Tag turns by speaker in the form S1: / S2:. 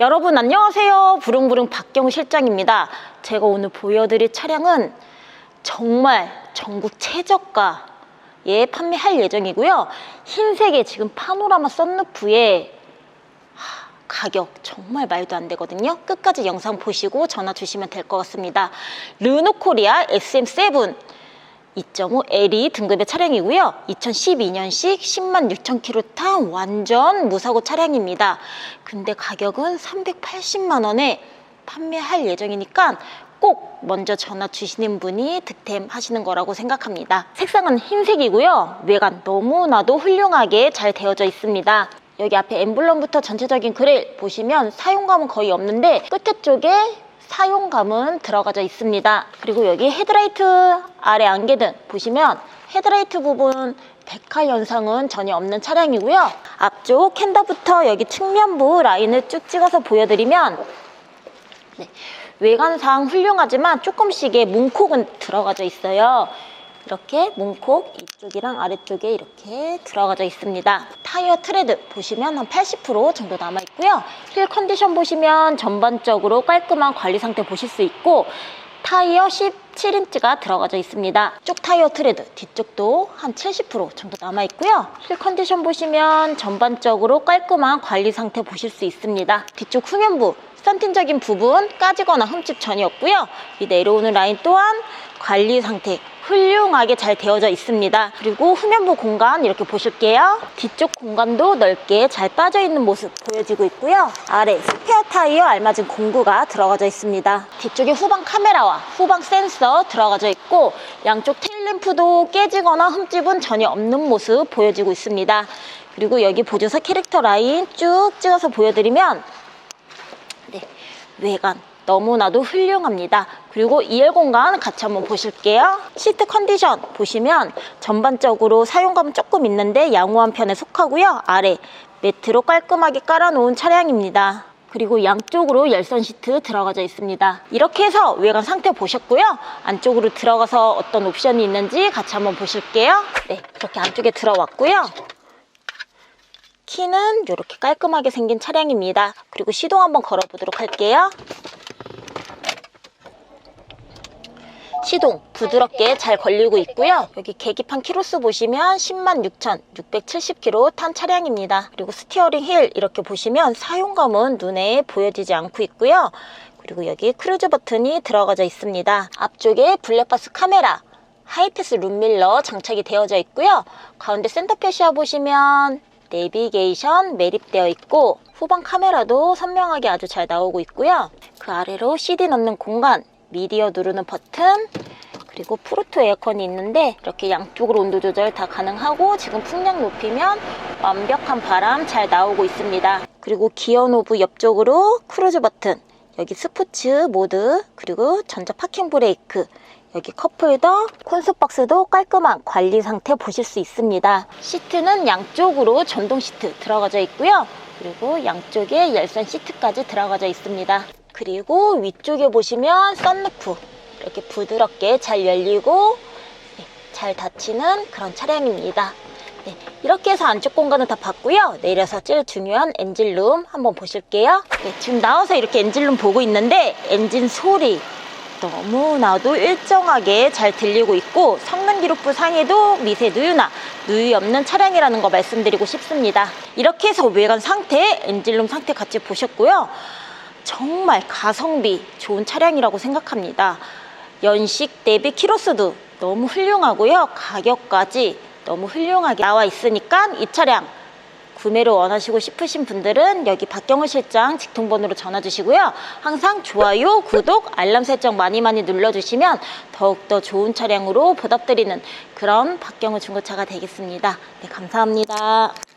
S1: 여러분 안녕하세요. 부릉부릉 박경우 실장입니다. 제가 오늘 보여드릴 차량은 정말 전국 최저가에 판매할 예정이고요. 흰색의 지금 파노라마 썬루프에 하, 가격 정말 말도 안 되거든요. 끝까지 영상 보시고 전화 주시면 될 것 같습니다. 르노코리아 SM7 2.5 L이 등급의 차량이고요. 2012년식 10만 6천 킬로 탄 완전 무사고 차량입니다. 근데 가격은 380만 원에 판매할 예정이니까 꼭 먼저 전화 주시는 분이 득템하시는 거라고 생각합니다. 색상은 흰색이고요. 외관 너무나도 훌륭하게 잘 되어져 있습니다. 여기 앞에 엠블럼부터 전체적인 그릴 보시면 사용감은 거의 없는데 끝에 쪽에 사용감은 들어가져 있습니다. 그리고 여기 헤드라이트 아래 안개등 보시면 헤드라이트 부분 백화 현상은 전혀 없는 차량이고요. 앞쪽 캔더부터 여기 측면부 라인을 쭉 찍어서 보여드리면 네, 외관상 훌륭하지만 조금씩의 문콕은 들어가져 있어요. 이렇게 문콕 이쪽이랑 아래쪽에 이렇게 들어가져 있습니다. 타이어 트레드 보시면 한 80% 정도 남아 있 고요. 힐 컨디션 보시면 전반적으로 깔끔한 관리 상태 보실 수 있고 타이어 17인치가 들어가져 있습니다. 쪽 타이어 트레드 뒤쪽도 한 70% 정도 남아 있고요. 힐 컨디션 보시면 전반적으로 깔끔한 관리 상태 보실 수 있습니다. 뒤쪽 후면부 스턴팅적인 부분 까지거나 흠집 전혀 없고요. 이 내려오는 라인 또한 관리 상태 훌륭하게 잘 되어져 있습니다. 그리고 후면부 공간 이렇게 보실게요. 뒤쪽 공간도 넓게 잘 빠져 있는 모습 보여지고 있고요. 아래 스페어 타이어 알맞은 공구가 들어가져 있습니다. 뒤쪽에 후방 카메라와 후방 센서 들어가져 있고 양쪽 테일램프도 깨지거나 흠집은 전혀 없는 모습 보여지고 있습니다. 그리고 여기 보조사 캐릭터 라인 쭉 찍어서 보여드리면 네, 외관 너무나도 훌륭합니다. 그리고 2열 공간 같이 한번 보실게요. 시트 컨디션 보시면 전반적으로 사용감은 조금 있는데 양호한 편에 속하고요. 아래 매트로 깔끔하게 깔아놓은 차량입니다. 그리고 양쪽으로 열선 시트 들어가져 있습니다. 이렇게 해서 외관 상태 보셨고요. 안쪽으로 들어가서 어떤 옵션이 있는지 같이 한번 보실게요. 네, 이렇게 안쪽에 들어왔고요. 키는 이렇게 깔끔하게 생긴 차량입니다. 그리고 시동 한번 걸어보도록 할게요. 시동 부드럽게 잘 걸리고 있고요. 여기 계기판 키로수 보시면 10만 6,670km 탄 차량입니다. 그리고 스티어링 힐 이렇게 보시면 사용감은 눈에 보여지지 않고 있고요. 그리고 여기 크루즈 버튼이 들어가져 있습니다. 앞쪽에 블랙박스 카메라 하이패스 룸밀러 장착이 되어져 있고요. 가운데 센터 페시아 보시면 내비게이션 매립되어 있고 후방 카메라도 선명하게 아주 잘 나오고 있고요. 그 아래로 CD 넣는 공간, 미디어 누르는 버튼, 그리고 프로토 에어컨이 있는데 이렇게 양쪽으로 온도 조절 다 가능하고 지금 풍량 높이면 완벽한 바람 잘 나오고 있습니다. 그리고 기어 노브 옆쪽으로 크루즈 버튼, 여기 스포츠 모드, 그리고 전자 파킹 브레이크, 여기 컵홀더, 콘솔 박스도 깔끔한 관리 상태 보실 수 있습니다. 시트는 양쪽으로 전동 시트 들어가져 있고요. 그리고 양쪽에 열선 시트까지 들어가져 있습니다. 그리고 위쪽에 보시면 썬루프 이렇게 부드럽게 잘 열리고 네, 잘 닫히는 그런 차량입니다. 네, 이렇게 해서 안쪽 공간은 다 봤고요. 내려서 제일 중요한 엔진룸 한번 보실게요. 네, 지금 나와서 이렇게 엔진룸 보고 있는데 엔진 소리 너무나도 일정하게 잘 들리고 있고 성능 기록부 상에도 미세 누유나 누유 없는 차량이라는 거 말씀드리고 싶습니다. 이렇게 해서 외관 상태, 엔진룸 상태 같이 보셨고요. 정말 가성비 좋은 차량이라고 생각합니다. 연식 대비 키로수도 너무 훌륭하고요. 가격까지 너무 훌륭하게 나와 있으니까 이 차량 구매를 원하시고 싶으신 분들은 여기 박경호 실장 직통번호로 전화 주시고요. 항상 좋아요, 구독, 알람 설정 많이 많이 눌러주시면 더욱더 좋은 차량으로 보답드리는 그런 박경호 중고차가 되겠습니다. 네, 감사합니다.